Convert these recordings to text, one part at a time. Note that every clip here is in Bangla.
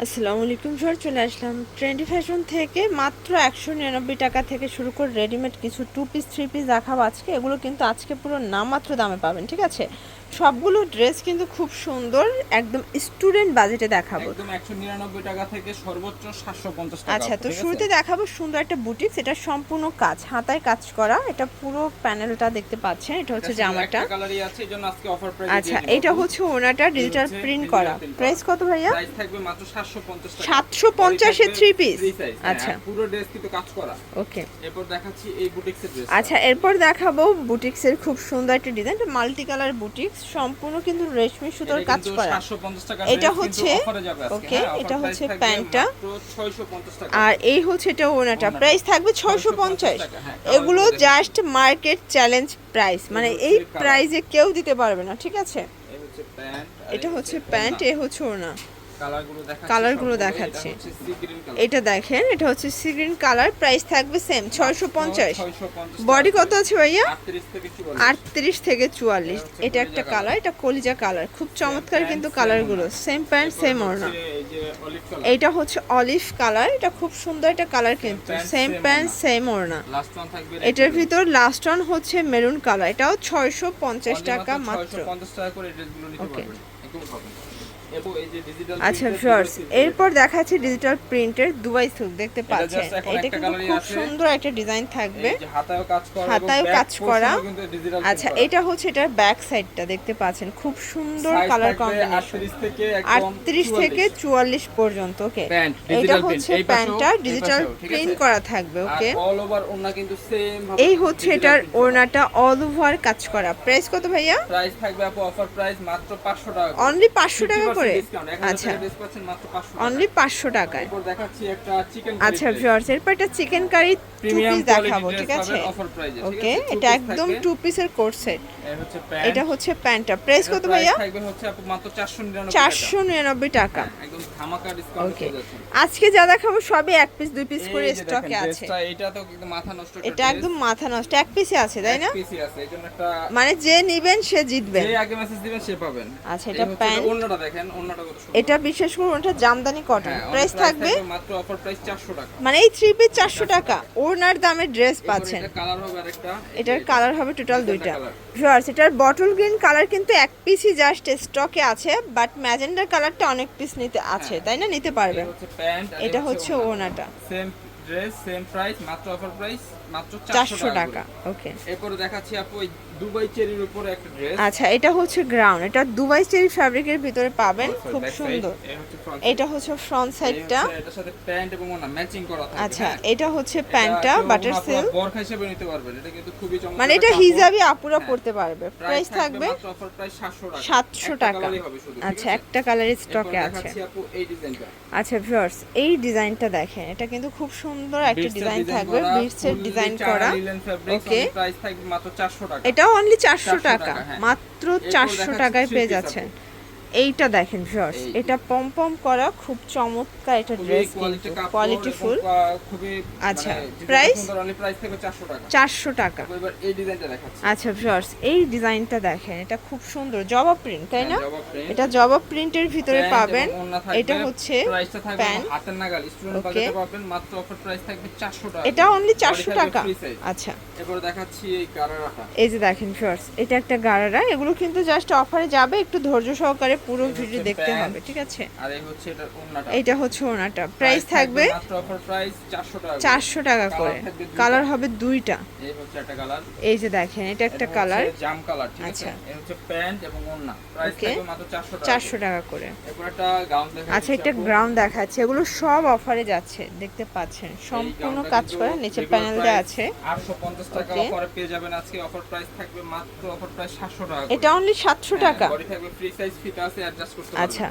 আসসালামু আলাইকুম স্যার, চলে আসলাম। ট্রেন্ডি ফ্যাশন থেকে মাত্র একশো নিরানব্বই টাকা থেকে শুরু করে রেডিমেড কিছু টু পিস থ্রি পিস দেখাবো আজকে, এগুলো কিন্তু আজকে পুরো নামমাত্র দামে পাবেন, ঠিক আছে? সবগুলো ড্রেস কিন্তু খুব সুন্দর একদম স্টুডেন্ট বাজেটে দেখাবো। একদম 199 টাকা থেকে সর্বোচ্চ 750 টাকা আচ্ছা তো শুরুতে দেখাবো সুন্দর একটা বুটিক্স এটা সম্পূর্ণ কাজ হাতায় কাজ করা এটা পুরো প্যানেলটা দেখতে পাচ্ছেন এটা হচ্ছে জামাটা। কালারই আছে এজন্য আজকে অফার প্রাইস আচ্ছা এটা হচ্ছে ওনাটা ডিজিটাল প্রিন্ট করা। প্রাইস কত ভাইয়া? প্রাইস থাকবে মাত্র 750 টাকা। 750 এর three piece? আচ্ছা। আচ্ছা। পুরো ড্রেস কিন্তু কাজ করা। ওকে এরপর দেখাচ্ছি এই বুটিক্সের ড্রেস আচ্ছা এরপর দেখাবো বুটিক্সের খুব সুন্দর একটা ডিজাইন মাল্টি কালার বুটিক্স সম্পূর্ণ কিন্তু রেশমি সুতোর কাজ করা। এটা হচ্ছে okay, হ্যাঁ, এটা হচ্ছে প্যান্টটা। মাত্র 650 টাকা। আর এই হচ্ছে এটা ওনাটা। প্রাইস থাকবে ছয়শো পঞ্চাশ হ্যাঁ, এগুলো জাস্ট মার্কেট চ্যালেঞ্জ প্রাইস মানে এই প্রাইজে প্রাইসে কেউ দিতে পারবে না ঠিক আছে? এটা হচ্ছে প্যান্ট এ হচ্ছে ওনা কালারগুলো দেখাচ্ছি। এটা এটা দেখেন এটা হচ্ছে সি গ্রিন কালার প্রাইস থাকবে সেম ছয়শো পঞ্চাশ। 650 বডি কত আছে ভাইয়া? 38 থেকে 44 আটত্রিশ থেকে চুয়াল্লিশ। এটা এটা একটা কালার এটা কলিজা কালার খুব চমৎকার কিন্তু কালারগুলো। সেম প্যান্ট সেম ওড়না হচ্ছে অলিভ কালার হচ্ছে অলিভ কালার এটা খুব সুন্দর একটা কালার কিন্তু। Same pant. সেম ওড়না লাস্ট ওয়ান থাকবে এটার ভিতর লাস্ট ওয়ান হচ্ছে মেরুন কালার এটাও ছয়শো পঞ্চাশ টাকা মাত্র 650 আচ্ছা ভিউয়ার্স এরপর দেখাচ্ছি ডিজিটাল প্রিন্টের দুবাই সুট দেখতে পাচ্ছেন। এটা কিন্তু খুব সুন্দর একটা ডিজাইন থাকবে। এই যে হাতায়ও কাজ করা আচ্ছা এটা হচ্ছে এটার ব্যাক সাইডটা দেখতে পাচ্ছেন। খুব সুন্দর কালার কম্বিনেশন 38 থেকে একদম আটত্রিশ থেকে 44 চুয়াল্লিশ পর্যন্ত ওকে এটা হচ্ছে প্যান্টটা ডিজিটাল প্রিন্ট করা থাকবে ওকে অল ওভার ওন্না কিন্তু সেম এই হচ্ছে এটার ওড়নাটা অল ওভার কাজ করা। প্রাইস কত ভাইয়া? প্রাইস থাকবে আপু অফার প্রাইস মাত্র 500 টাকা অনলি পাঁচশো টাকা 50% করে? আচ্ছা। টাকা dress পাচ্ছেন মাত্র 500 টাকা। অনলি পাঁচশো টাকায়। আচ্ছা ভিউয়ার্স এরপর একটা চিকেন কারি টু পিস দেখাবো ঠিক আছে? ওকে এটা একদম টু পিসের সেট প্যান্ট এটা হচ্ছে প্যান্টটা প্রাইস কত ভাইয়া? থাকবে হচ্ছে আপু মাত্র 499 চারশো নিরানব্বই টাকা। ওকে আজকে যা দেখাবো সবই এক পিস দুই পিস করে স্টকে আছে। এটা একদম মাথা নষ্ট এক পিসে আছে তাই না? মানে যে নিবেন সে জিতবেন আগে মেসেজ দিবেন সে পাবেন। আচ্ছা, এটা প্যান্ট। ওন্নাটা দেখেন এটা বিশেষ করে ওটা জামদানি কটন হ্যাঁ, প্রাইস থাকবে মাত্র অফার প্রাইস 400 টাকা। মানে এই থ্রি পিস চারশো টাকা। ওনার দামে ড্রেস পাচ্ছেন। কালার হবে আরেকটা। এটার কালার হবে টোটাল দুইটা। ভিউয়ার্স এটার বটল গ্রিন কালার কিন্তু এক পিসই জাস্ট স্টকে আছে বাট ম্যাজেন্ডার কালারটা অনেক পিস নিতে আছে তাই না? নিতে পারবেন এটা হচ্ছে ওনাটা সেম ড্রেস সেম প্রাইস মাত্র অফার প্রাইস মাত্র চারশো 400 টাকা ওকে এরপরে দেখাচ্ছি আপু দুবাই চেরির উপরে একটা ড্রেস আচ্ছা এটা হচ্ছে গ্রাউন্ড এটা দুবাই স্টাইল ফ্যাব্রিকের ভিতরে পাবেন। খুব সুন্দর। এটা হচ্ছে ফ্রন্ট সাইডটা এটার সাথে প্যান্ট এবং ওনা ম্যাচিং করা থাকবে আচ্ছা হ্যাঁ। এটা হচ্ছে প্যান্টটা বাটার বরখা হিসেবে নিতে পারবেন। এটা কিন্তু খুবই চমৎকার মানে এটা হিজাবি আপুরা। পড়তে পারবে। প্রাইস থাকবে অফার প্রাইস 700 টাকা। সাতশো একটা টাকা। আচ্ছা একটা কালারের স্টকে আছে। এই ডিজাইনটা আচ্ছা ভিউয়ার্স এই ডিজাইনটা দেখেন। এটা কিন্তু খুব সুন্দর একটা ডিজাইন থাকবে। বিটসের ডিজাইন করা। ওকে price থাকবে মাত্র 400 টাকা। এটাও অনলি চারশো টাকা হ্যাঁ। মাত্র চারশো টাকায় পেয়ে যাচ্ছেন। এইটা দেখেন ভিউয়ার্স এটা পম পম করা খুব চমৎকার এটা ড্রেস কোয়ালিটি ফুল খুবই আচ্ছা, প্রাইস? সুন্দর, only price থাকবে 400 টাকা। চারশো টাকা। এবার এই ডিজাইনটা দেখাচ্ছি। আচ্ছা ভিউয়ার্স এই ডিজাইনটা দেখেন এটা খুব সুন্দর জবা প্রিন্ট তাই না? হ্যাঁ, print, এটা জবা প্রিন্টের ভিতরে পাবেন এটা হচ্ছে প্রাইসটা থাকবে হাতের নাগাল স্টুডেন্ট বাজেটে পাবেন মাত্র অফার প্রাইস থাকবে 400 টাকা। এটা অনলি Body চারশো থাকবে টাকা। আচ্ছা। এরপর দেখাচ্ছি এই গারারাটা। এই যে দেখেন শর্টস এটা একটা গারারা এগুলো কিন্তু জাস্ট অফারে যাবে একটু ধৈর্য সহকারে পুরো ভিডিও দেখতে হবে ঠিক আছে? আর এই হচ্ছে এটার ওড়নাটা। এইটা হচ্ছে ওনাটা প্রাইস থাকবে মাত্র অফার প্রাইস 400 টাকা করে। চারশো টাকা করে। কালার হবে দুইটা। এই হচ্ছে একটা কালার এই যে দেখেন এটা একটা কালার জাম কালার ঠিক আছে? আচ্ছা। এই হচ্ছে প্যান্ট এবং ওড়না। প্রাইস থাকবে মাত্র 400 টাকা চারশো করে। টাকা করে। এরপর একটা গাউন দেখা আচ্ছা একটা গ্রাউন্ড দেখাচ্ছে। এগুলো সব অফারে যাচ্ছে দেখতে পাচ্ছেন। সম্পূর্ণ কাজ করা নিচে প্যানেল দেওয়া আছে। 850 টাকা অফারে পেয়ে যাবেন আজকে। অফার প্রাইস থাকবে মাত্র অফার প্রাইস 700 টাকা এটা অনলি সাতশো টাকা। বডি থাকবে ফ্রি সাইজ ফিট আছে অ্যাডজাস্ট করতে পারবেন আচ্ছা।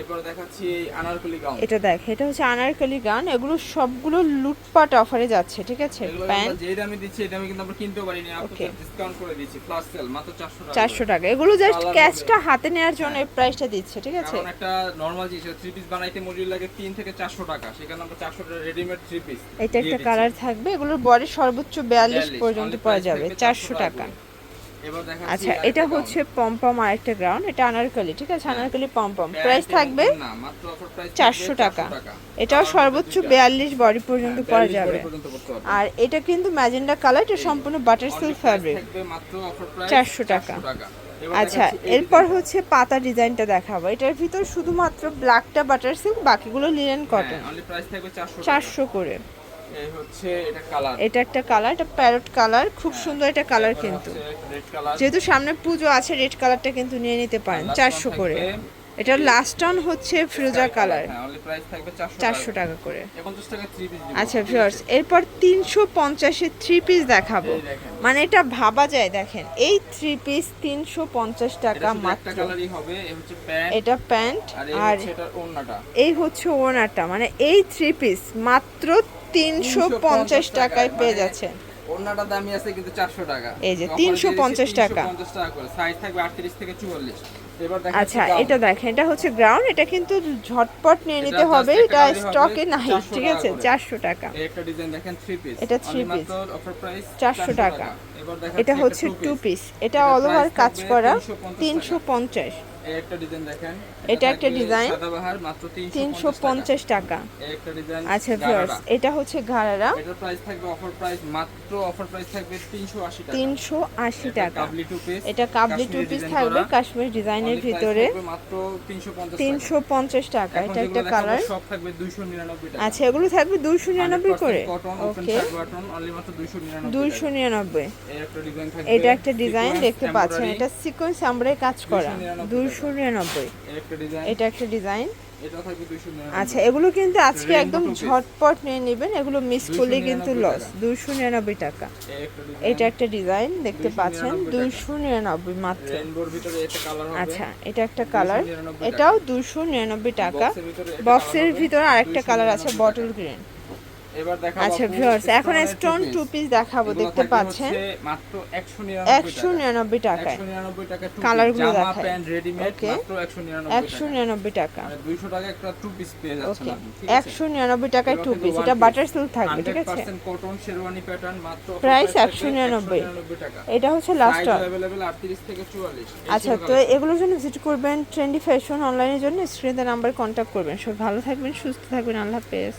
এরপর দেখাচ্ছি এই আনারকলি গাউন এটা দেখ এটা হচ্ছে আনারকলি গান এগুলো সবগুলো লুটপাট অফারে যাচ্ছে ঠিক আছে? প্যান্ট। যে দামে দিচ্ছি এই দামে কিন্তু আমরা কিনতেও পারিনি Okay. আপনাদের ডিসকাউন্ট করে দিচ্ছি প্লাস সেল মাত্র 400 টাকা। এগুলো জাস্ট ক্যাশটা হাতে নেওয়ার জন্য এই প্রাইসটা দিচ্ছে ঠিক আছে? কারণ একটা নরমাল জিনিস থ্রি পিস বানাইতে মজুরি লাগে 3 থেকে 400 টাকা সেখানে আমরা 400 টাকা রেডিমেড থ্রি পিস এটা একটা কালার থাকবে এগুলোর বডি সর্বোচ্চ বিয়াল্লিশ 42 পর্যন্ত পাওয়া যাবে চারশো 400 টাকা আচ্ছা এটা হচ্ছে পম্পম আর একটা গ্রাউন্ড এটা আনারকলি ঠিক আছে হ্যাঁ। আনারকলি পম্পম প্রাইস থাকবে চারশো টাকা এটাও সর্বোচ্চ। বিয়াল্লিশ বডি পর্যন্ত হ্যাঁ, পরা 42 যাবে। আর এটা কিন্তু ম্যাজেন্ডা কালার এটা সম্পূর্ণ বাটার সিল্ক ফ্যাব্রিক 400 টাকা। 400 টাকা। এবার আচ্ছা এরপর হচ্ছে পাতা ডিজাইনটা দেখাবো এটার ভিতর শুধুমাত্র ব্ল্যাকটা বাটার সিল্ক বাকিগুলো লিনেন কটন হ্যাঁ, only price থাকবে 400 টাকা। চারশো করে এটা একটা কালার এটা প্যারট কালার খুব সুন্দর এটা কালার কিন্তু। যেহেতু সামনে পুজো আছে রেড কালারটা কিন্তু নিয়ে নিতে পারেন চারশো করে। এটা লাস্ট অন হচ্ছে ফিরোজা কালার হ্যাঁ অনলি প্রাইস থাকবে 400 চারশো টাকা করে। 50 টাকা 3 পিস আচ্ছা ভিউয়ার্স এরপর তিনশো পঞ্চাশের থ্রি পিস দেখাবো। মানে এটা ভাবা যায় দেখেন। এই থ্রি পিস তিনশো পঞ্চাশ টাকা একটা মাত্র। এটা প্যান্ট আর এই হচ্ছে ওনারটা মানে এই থ্রি পিস মাত্র তিনশো পঞ্চাশ টাকায় পেয়ে যাচ্ছেন ওড়নাটা দামি আছে কিন্তু 400 টাকা। এই যে Offer 350 টাকা। 350 টাকা করে। সাইজ থাকবে 38 থেকে 44 এবার দেখা আচ্ছা এটা দেখেন এটা হচ্ছে গ্রাউন্ড এটা কিন্তু ঝটপট নিয়ে নিতে হবে এটা স্টকে নাই ঠিক আছে? করে। চারশো টাকা। এই একটা ডিজাইন দেখেন 3 পিস এটা three piece। অফার প্রাইস 400 টাকা। এটা হচ্ছে টু পিস এটা অল ওভার কাজ করা তিনশো পঞ্চাশ এই একটা ডিজাইন দেখেন। এটা একটা 350 তিনশো পঞ্চাশ টাকা। ডিজাইন আচ্ছা ভিউয়ার্স এটা হচ্ছে ঘাড়ারা এটার প্রাইস থাকবে অফার প্রাইস মাত্র অফার প্রাইস থাকবে 380 টাকা। তিনশো আশি টাকা। এটা কাবলি টু পিস থাকবে কাশ্মীর ডিজাইনের ভিতরে। তিনশো পঞ্চাশ টাকা। এটা একটা কালার থাকবে 299 টাকা। আচ্ছা এগুলো থাকবে দুইশো নিরানব্বই করে। ওকে শার্ট বাটন অনলি মাত্র 299 দুইশো নিরানব্বই। ডিজাইন এটা একটা ডিজাইন দেখতে পাচ্ছেন। এটা সিকোয়েন্স আমরা কাজ করা। 299 দুইশো নিরানব্বই। ডিজাইন এটা একটা ডিজাইন। এটা থাকবে 299 আচ্ছা এগুলো কিন্তু আজকে একদম ঝটপট নিয়ে নেবেন। এগুলো মিস করলে কিন্তু লস দুশো দুইশো নিরানব্বই টাকা। এটা একটা ডিজাইন দেখতে পাচ্ছেন? দুশো দুইশো নিরানব্বই মাত্র। আচ্ছা এটা একটা কালার এটাও দুশো নিরানব্বই টাকা। বক্সের ভিতরে আরেকটা কালার আছে 299 বটল গ্রিন আচ্ছা আপু ভিউয়ার্স এখন stone এর stone two two piece। Piece দেখাবো এগুলো দেখতে থাকবে পাচ্ছেন হচ্ছে মাত্র 199 একশো নিরানব্বই টাকায় 199 টাকা two কালারগুলো piece। জামা দেখায়। Pant readymade Okay. মাত্র 199 একশো টাকা নিরানব্বই টাকা মানে 200 টাকা একটা টু পিস পেয়ে যাচ্ছেন ওকে আপনি ঠিক আছে একশো নিরানব্বই টাকায় এবার টু কিন্তু পিস one এটা piece। বাটার সিল্ক থাকবে ঠিক আছে 100% কটন শেরওয়ানি প্যাটার্ন মাত্র Price থাকবে 199 199 টাকা এটা হচ্ছে লাস্ট সাইজ अवेलेबल 38 থেকে 44 এই আচ্ছা ছিল তো colour। এগুলোর জন্য ভিজিট করবেন ট্রেন্ডি ফ্যাশন অনলাইনের জন্য স্ক্রিনে নাম্বার কন্ট্যাক্ট করবেন সব ভালো থাকবেন সুস্থ থাকবেন আল্লাহ হাফেজ